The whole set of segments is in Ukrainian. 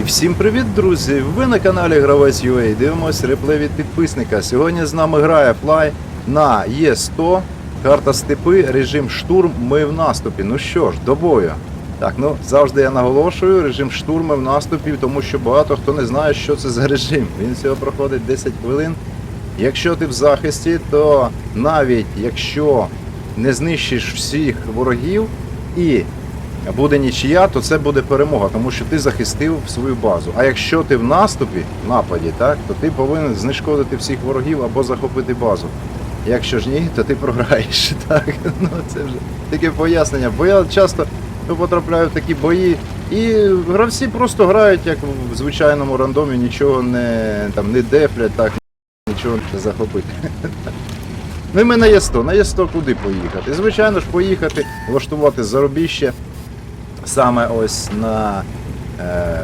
І всім привіт, друзі! Ви на каналі Гравець UA. Дивимось реплей від підписника. Сьогодні з нами грає Fly на Е100. Карта степи, режим штурм. Ми в наступі. Ну що ж, до бою. Так, ну завжди я наголошую, режим штурму в наступі, тому що багато хто не знає, що це за режим. Він всього проходить 10 хвилин. Якщо ти в захисті, то навіть якщо не знищиш всіх ворогів і буде нічия, то це буде перемога, тому що ти захистив свою базу. А якщо ти в наступі, в нападі, так, то ти повинен знешкодити всіх ворогів або захопити базу. Якщо ж ні, то ти програєш. Так, ну це вже таке пояснення. Бо я часто ну, потрапляю в такі бої, і гравці просто грають як в звичайному рандомі, нічого не там не дефлять, так нічого не захопити. Ну і ми на Є100. На Є100 куди поїхати? Звичайно ж, поїхати, влаштувати заробіще саме ось на е,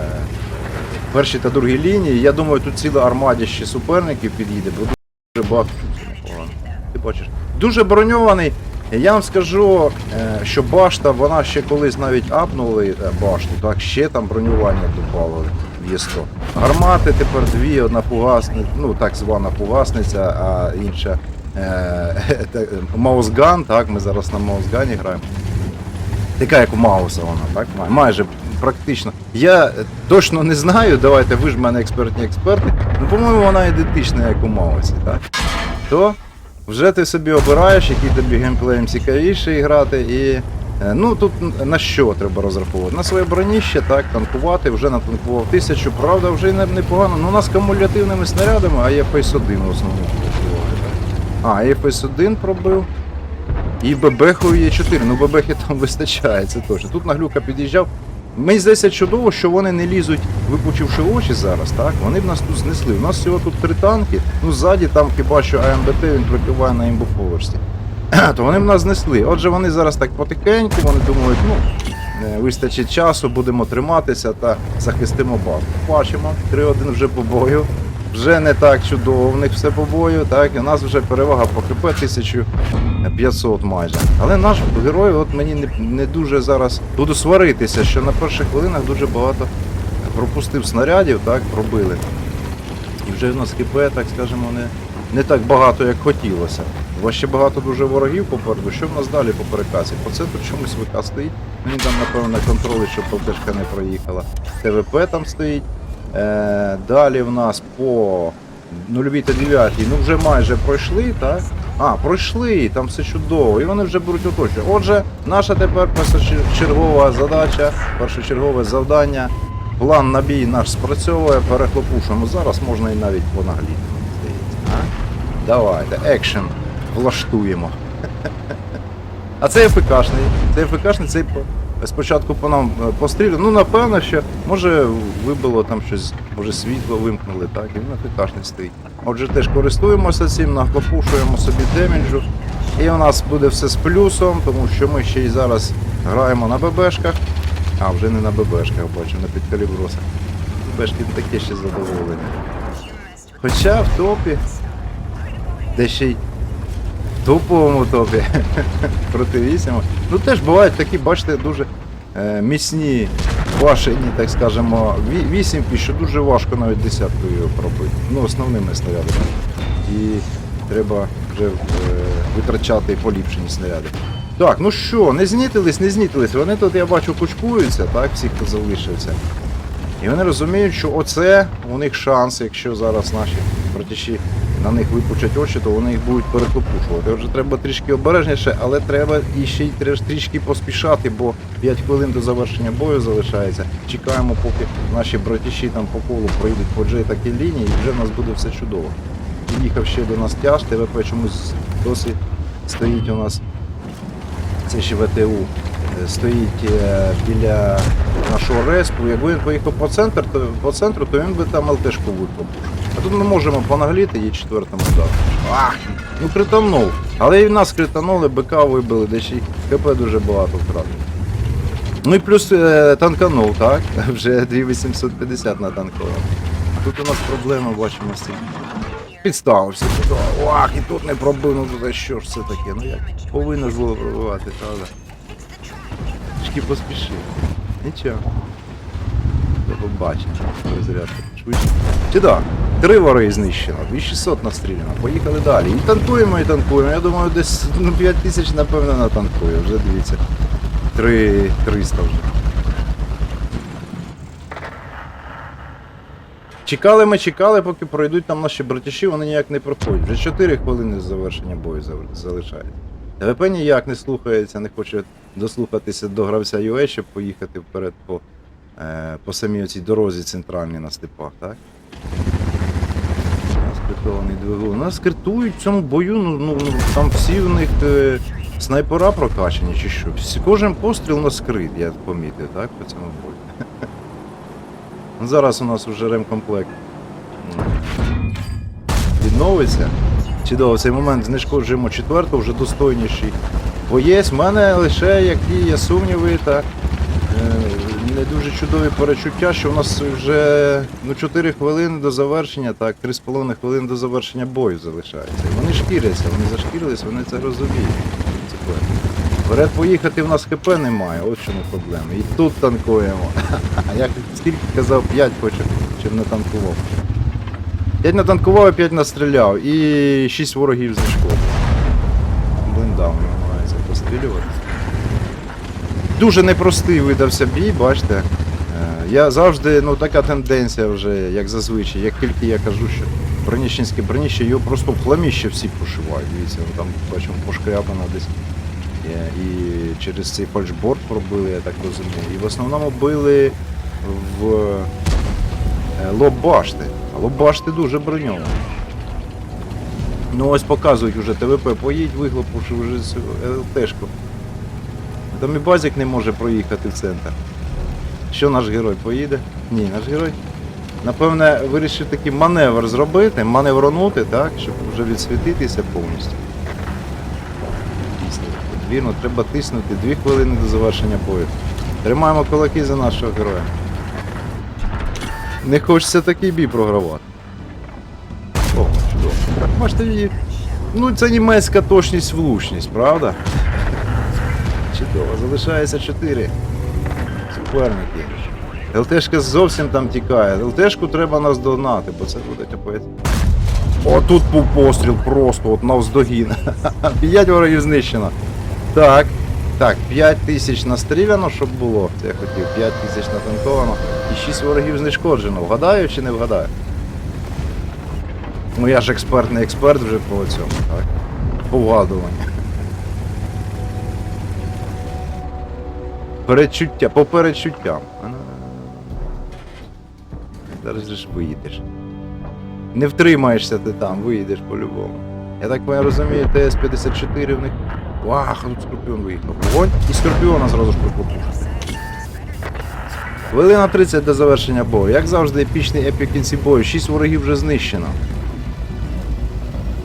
першій та другій лінії. Я думаю, тут ціла армадіще суперників під'їде, бо дуже багато. Ти бачиш. Дуже броньований. Я вам скажу, е, що башта, вона ще колись навіть апнули е, башту, так, ще там бронювання в Є100. Гармати тепер дві, одна фугасниця, ну так звана фугасниця, а інша е, те- маусган, так, ми зараз на маусгані граємо. Така як у Мауса вона, так? Майже практично. Я точно не знаю, давайте ви ж в мене експертні експерти. Ну, по-моєму, вона ідентична, як у Маусі, так? То вже ти собі обираєш, який тобі геймплеєм цікавіше грати, і. е, Ну тут на що треба розраховувати? На своє броніще, так, танкувати, вже натанкував тисячу, правда, вже не- непогано. Ну, у нас кумулятивними снарядами, а є FS1 в основному. А, є FS1 пробив. І бебехою є 4. Ну бебехи там вистачає, це точно. Тут наглюка під'їжджав. Мені здається чудово, що вони не лізуть, випучивши очі зараз, так? Вони б нас тут знесли. У нас всього тут три танки, ну ззаді там хіба що АМБТ він прикриває на імбофоверсі. То вони б нас знесли. Отже, вони зараз так потихеньку, вони думають, ну, е, вистачить часу, будемо триматися та захистимо базу. Бачимо, 3-1 вже по бою. Вже не так чудово в них все по бою, так, і у нас вже перевага по ХП 1500 майже. Але наш герой, от мені не, не дуже зараз буду сваритися, що на перших хвилинах дуже багато пропустив снарядів, так, пробили. І вже в нас ХП, так скажемо, не, не так багато, як хотілося. У вас ще багато дуже ворогів попереду. Що в нас далі по перекасі? По центру чомусь ВК стоїть. Мені там, напевно, на контролі, щоб ППшка не проїхала. ТВП там стоїть. Е, далі в нас по нульовій та 9 ну вже майже пройшли, так? А, пройшли, там все чудово, і вони вже беруть оточення. Отже, наша тепер першочергова задача, першочергове завдання. План на бій наш спрацьовує, перехлопушуємо. Зараз можна і навіть понагліти, мені здається. А? Давайте, екшен влаштуємо. А це ФКшний. Це ФКшний, цей спочатку по нам е, постріляв. Ну, напевно, що може вибило там щось, може світло вимкнули, так, і він на ФКшний стоїть. Отже, теж користуємося цим, нахлопушуємо собі деміджу. І у нас буде все з плюсом, тому що ми ще й зараз граємо на ББшках. А, вже не на ББшках, бачу, на підкалібросах. ББшки таке ще задоволення. Хоча в топі, де ще й топовому топі проти вісімок. Ну теж бувають такі, бачите, дуже е, міцні башені, так скажемо, ві- вісімки, що дуже важко навіть десяткою пробити. Ну, основними снарядами. І треба вже е, витрачати поліпшені снаряди. Так, ну що, не знітились, не знітились. Вони тут, я бачу, кучкуються, так, всі, хто залишився. І вони розуміють, що оце у них шанс, якщо зараз наші братіші на них випучать очі, то вони їх будуть переклопушувати. Отже, треба трішки обережніше, але треба і ще й трішки поспішати, бо 5 хвилин до завершення бою залишається. Чекаємо, поки наші братіші там по колу проїдуть по Джей такі лінії, і вже в нас буде все чудово. Їхав ще до нас тяж, ТВП чомусь досі стоїть у нас це ще ВТУ, е, стоїть е, біля нашого респу. Якби він поїхав по центру, то по центру, то він би там ЛТшку викопав. А тут ми можемо понагліти її четвертим ударом. Ах, ну кританув. Але і в нас кританули, БК вибили, де ще й КП дуже багато втратив. Ну і плюс е, танканув, так? Вже 2850 на танковому. А тут у нас проблема, бачимо з цим. Підставився туди. Ах, і тут не пробив, ну туди що ж це таке? Ну як повинно було пробивати, правда? Трішки поспішив. Нічого. побачення. Перезарядка швидше. Чи да? Три вори знищено, 2600 настріляно. Поїхали далі. І танкуємо, і танкуємо. Я думаю, десь ну, 5000 напевно натанкує. Вже дивіться. 3 300 вже. Чекали ми, чекали, поки пройдуть там наші братіші, вони ніяк не проходять. Вже 4 хвилини з завершення бою залишається. ТВП ніяк не слухається, не хоче дослухатися до гравця UA, щоб поїхати вперед по, е, по самій цій дорозі центральній на степах, так? Скритований двигун. У нас критують в цьому бою, ну, ну ну, там всі в них е, снайпера прокачані чи що. Всі, кожен постріл на скрит, я помітив, так, по цьому бою. Ну, Зараз у нас вже ремкомплект відновиться. Чудово, в цей момент знешкоджуємо четверту, вже достойніший боєць. В мене лише які є сумніви та е, не дуже чудові перечуття, що у нас вже ну, 4 хвилини до завершення, так, 3,5 хвилини до завершення бою залишається. Вони шкіряться, вони зашкірились, вони це розуміють. Вперед поїхати в нас ХП немає, от чому проблема. І тут танкуємо. А я скільки казав, 5 хочу, щоб не танкував. 5 натанкував, 5 настріляв. І 6 ворогів знешкодив. Блиндав намагається пострілювати. Дуже непростий видався бій, бачите. Е, Я завжди, ну така тенденція вже, як зазвичай, як тільки я кажу, що броніщенське броніще, його просто в хламіще всі прошивають. Дивіться, там бачимо пошкрябано десь. І через цей фальшборд пробили, я так розумію. І в основному били в е, лоб башти. А лоб башти дуже броньований. Ну ось показують уже ТВП, поїдь, вихлопуши вже цю ЛТшку. Там і базик не може проїхати в центр. Що наш герой поїде? Ні, наш герой. Напевне, вирішив такий маневр зробити, маневронути, так, щоб вже відсвітитися повністю. Дійсно, вірно, треба тиснути дві хвилини до завершення бою. Тримаємо кулаки за нашого героя. Не хочеться такий бій програвати. О, чудово. Бачите, ну це німецька точність влучність, правда? Чудово, залишається 4 суперники. ЛТшка зовсім там тікає. ЛТшку треба наздогнати, бо це буде капець. О, тут був постріл просто от навздогін. 5 ворогів знищено. Так. Так, 5 тисяч настріляно, щоб було. Це я хотів, 5 тисяч натанковано. І 6 ворогів знешкоджено. Вгадаю чи не вгадаю? Ну я ж експертний експерт вже по цьому, так? По вгадуванню. Передчуття, по передчуттям. А, Зараз же ж виїдеш. Не втримаєшся ти там, виїдеш по-любому. Я так я розумію, ТС-54 в них. Вах, тут скорпіон виїхав. Вогонь і скорпіона зразу ж припопушити. Хвилина 30 до завершення бою. Як завжди, епічний епік кінці бою. 6 ворогів вже знищено.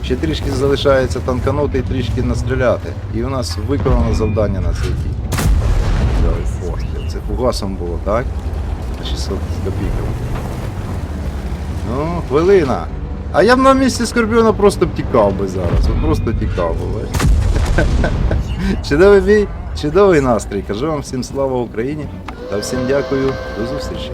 Ще трішки залишається танканути і трішки настріляти. І у нас виконано завдання на цей бій. Фугасом було, так? 600 з копійками. Ну, хвилина. А я б на місці Скорпіона просто б тікав би зараз. От Просто тікав би. Чудовий бій, чудовий настрій. Кажу вам всім слава Україні та всім дякую. До зустрічі.